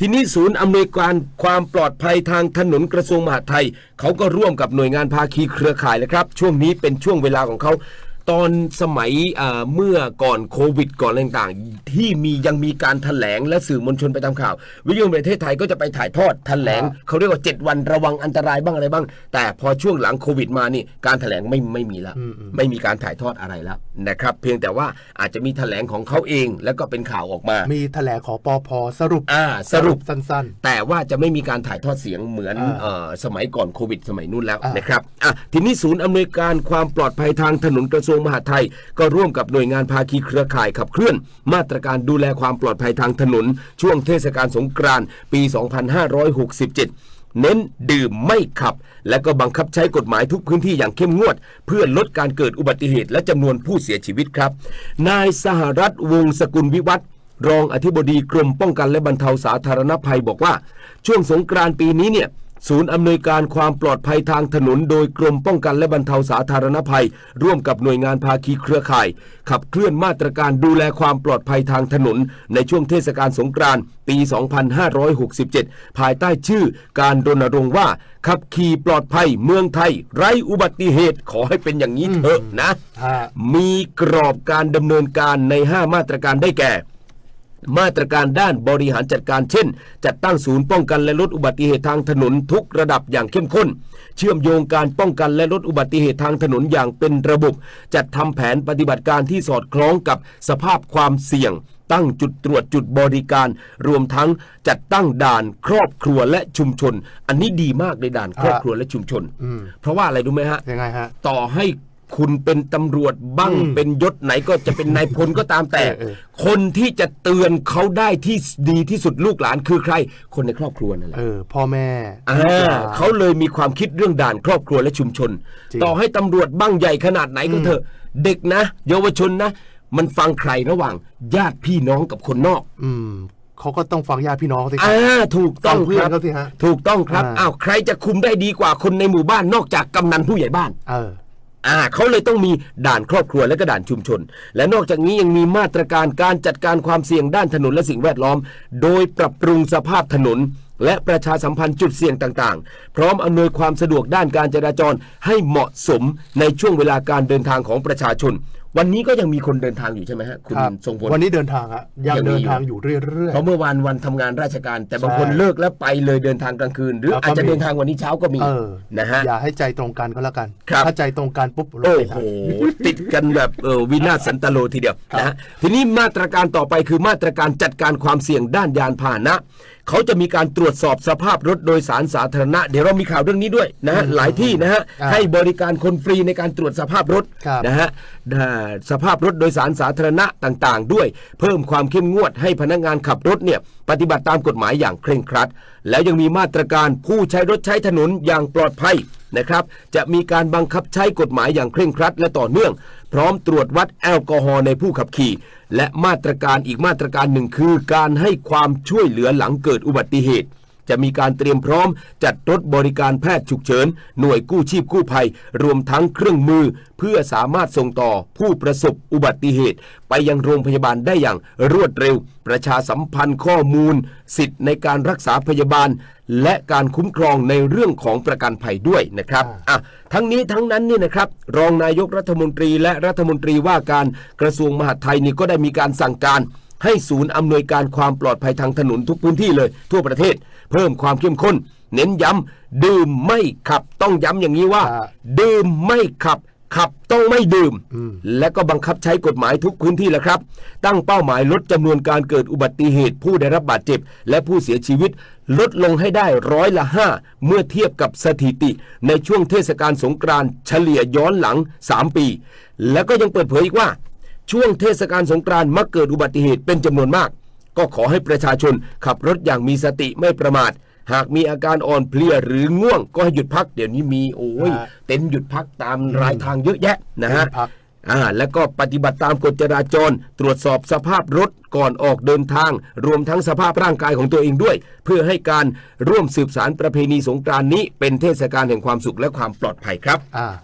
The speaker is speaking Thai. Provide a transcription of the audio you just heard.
ทีนี้ศูนย์อำนวยการความปลอดภัยทางถนนกระทรวงมหาดไทย เขาก็ร่วมกับหน่วยงานภาคีเครือข่ายนะครับ ช่วงนี้เป็นช่วงเวลาของเขา ตอนสมัยอ่าเมื่อก่อนโควิดก่อนอะไรต่างๆ ที่มียังมีการแถลงและสื่อมวลชนไปตามข่าว วิทยุประเทศไทยก็จะไปถ่ายทอดแถลงเขาเรียกว่า 7 วันระวังอันตรายบ้างอะไรบ้าง แต่พอช่วงหลังโควิดมานี่การแถลงไม่ไม่มีแล้วไม่มีการถ่ายทอดอะไรแล้วนะครับ เพียงแต่ว่าอาจจะมีแถลงของเขาเอง แล้วก็เป็นข่าวออกมา มีแถลงของปอพสรุปอ่าสรุปสั้นแต่ว่าจะไม่มีการถ่ายทอดเสียงเหมือนอ่าเออสมัยก่อนโควิด สมัยนู้นแล้วอ่านนะครับอะทีนี้ศูนย์อำนวยการความปลอดภัยทางถนนกระทรวงมหาดไทย ก็ร่วมกับหน่วยงานภาคีเครือข่ายขับเคลื่อน มาตรการดูแลความปลอดภัยทางถนน ช่วงเทศกาลสงกรานต์ปี 2567เน้นดื่มไม่ขับ และก็บังคับใช้กฎหมายทุกพื้นที่อย่างเข้มงวด เพื่อลดการเกิดอุบัติเหตุและจำนวนผู้เสียชีวิตครับ นายสหรัฐวงศ์สกุลวิวัฒรองอธิบดีกรมป้องกันและบรรเทาสาธารณภัยบอกว่า ช่วงสงกรานต์ปีนี้เนี่ย ศูนย์อำนวยการความปลอดภัยทางถนน โดยกรมป้องกันและบรรเทาสาธารณภัย ร่วมกับหน่วยงานภาคีเครือข่าย ขับเคลื่อนมาตรการดูแลความปลอดภัยทางถนน ในช่วงเทศกาลสงกรานต์ปี 2567 ภายใต้ชื่อการรณรงค์ว่า ขับขี่ปลอดภัยเมืองไทย ไร้อุบัติเหตุขอให้เป็นอย่างนี้เถอะนะๆฮะมีกรอบการดำเนินการใน 5 มาตรการได้แก่ มาตรการด้านบริหารจัดการเช่น จัดตั้งศูนย์ป้องกันและลดอุบัติเหตุทางถนนทุกระดับอย่างเข้มข้น เชื่อมโยงการป้องกันและลดอุบัติเหตุทางถนนอย่างเป็นระบบ จัดทำแผนปฏิบัติการที่สอดคล้องกับสภาพความเสี่ยง ตั้งจุดตรวจจุดบริการ รวมทั้งจัดตั้งด่านครอบครัวและชุมชน อันนี้ดีมากในด่านครอบครัวและชุมชนอืมเพราะว่าอะไรรู้ไหมฮะยังไงฮะต่อให้ คุณเป็นตำรวจบ้างอืมเป็นยศไหนก็จะเป็นนายพลก็ตามแต่เออเออคนที่จะเตือนเขาได้ที่ดีที่สุดลูกหลานคือใคร คนในครอบครัวนั่นแหละเออ พ่อแม่อ่าเขาเลยมีความคิดเรื่องด่านครอบครัวและชุมชนจริงต่อให้ตำรวจบ้างใหญ่ขนาดไหนก็เถอะ เด็กนะ เยาวชนนะ มันฟังใครระหว่าง ญาติพี่น้องกับคนนอก อืมเขาก็ต้องฟังญาติพี่น้องสิครับอ่าถูกต้องฟังเพื่คอนรับเขาสิฮะถูกต้องครับอ่าอ้าวใครจะคุมได้ดีกว่าคนในหมู่บ้านนอกจากกำนันผู้ใหญ่บ้าน เออ อ่าเขาเลยต้องมีด่านครอบครัวและก็ด่านชุมชน และนอกจากนี้ยังมีมาตรการการจัดการความเสี่ยงด้านถนนและสิ่งแวดล้อม โดยปรับปรุงสภาพถนน และประชาสัมพันธ์จุดเสี่ยงต่างๆ พร้อมอำนวยความสะดวกด้านการจราจรให้เหมาะสมในช่วงเวลาการเดินทางของประชาชน วันนี้ก็ยังมีคนเดินทางอยู่ใช่ไหมฮะคุณครับทรงพล วันนี้เดินทางอะยังยังมี เดินอยู่ทางอยู่เรื่อย เพราะเมื่อวานวันทำงานราชการ แต่บางคนใช่เลิกแล้วไปเลยเดินทางกลางคืน หรือแล้วก็อาจจะมี เดินทางวันนี้เช้าก็มี ๆเออนะฮะ อย่าให้ใจตรงกันก็แล้วกัน ครับ ถ้าใจตรงกันปุ๊บรถโอ้ติดโหอะติดกันแบบเออวินาศสันตโลทีเดียวครับนะฮะทีนี้มาตรการต่อไปคือมาตรการจัดการความเสี่ยงด้านยานพาหนะ เขาจะมีการตรวจสอบสภาพรถโดยสารสาธารณะ เดี๋ยวเรามีข่าวเรื่องนี้ด้วยนะฮะหลายที่นะฮะ อ่าให้บริการคนฟรีในการตรวจสภาพรถครับ นะฮะอ่าสภาพรถโดยสารสาธารณะต่างๆ ด้วย เพิ่มความเข้มงวดให้พนักงานขับรถเนี่ยปฏิบัติตามกฎหมายอย่างเคร่งครัด แล้วยังมีมาตรการผู้ใช้รถใช้ถนนอย่างปลอดภัยนะครับจะมีการบังคับใช้กฎหมายอย่างเคร่งครัดและต่อเนื่อง พร้อมตรวจวัดแอลกอฮอล์ในผู้ขับขี่ และมาตรการอีกมาตรการหนึ่งคือ การให้ความช่วยเหลือหลังเกิดอุบัติเหตุ จะมีการเตรียมพร้อม จัดรถบริการแพทย์ฉุกเฉิน หน่วยกู้ชีพกู้ภัย รวมทั้งเครื่องมือ เพื่อสามารถส่งต่อผู้ประสบอุบัติเหตุ ไปยังโรงพยาบาลได้อย่างรวดเร็ว ประชาสัมพันธ์ข้อมูล สิทธิ์ในการรักษาพยาบาล และการคุ้มครองในเรื่องของประกันภัยด้วยนะครับอะทั้งนี้ทั้งนั้นนี่นะครับ รองนายกรัฐมนตรีและรัฐมนตรีว่าการกระทรวงมหาดไทยนี่ก็ได้มีการสั่งการให้ศูนย์อำนวยการความปลอดภัยทางถนนทุกพื้นที่เลย ทั่วประเทศ เพิ่มความเข้มข้น เน้นย้ำดื่มไม่ขับ ต้องย้ำอย่างนี้ว่า อ่า ดื่มไม่ขับ ขับต้องไม่ดื่มอืมและก็บังคับใช้กฎหมายทุกพื้นที่แหละครับ ตั้งเป้าหมายลดจำนวนการเกิดอุบัติเหตุผู้ได้รับบาดเจ็บ และผู้เสียชีวิต ลดลงให้ได้ร้อยละห้าเมื่อเทียบกับสถิติ ในช่วงเทศกาลสงกรานต์เฉลี่ยย้อนหลัง 3 ปี แล้วก็ยังเปิดเผยอีกว่า ช่วงเทศกาลสงกรานต์มักเกิดอุบัติเหตุเป็นจำนวนมาก ก็ขอให้ประชาชนขับรถอย่างมีสติไม่ประมาท หากมีอาการอ่อนเพลียหรือง่วง ก็ให้หยุดพักเดี๋ยวนี้มีโอ้ยฮะ เต็นท์หยุดพักตามรายทางเยอะแยะนะฮะเต็นท์พัก อ่าแล้วก็ปฏิบัติตามกฎจราจร ตรวจสอบสภาพรถก่อนออกเดินทาง รวมทั้งสภาพร่างกายของตัวเองด้วย เพื่อให้การร่วมสืบสารประเพณีสงกรานต์นี้ เป็นเทศกาลแห่งความสุขและความปลอดภัยครับ อ่า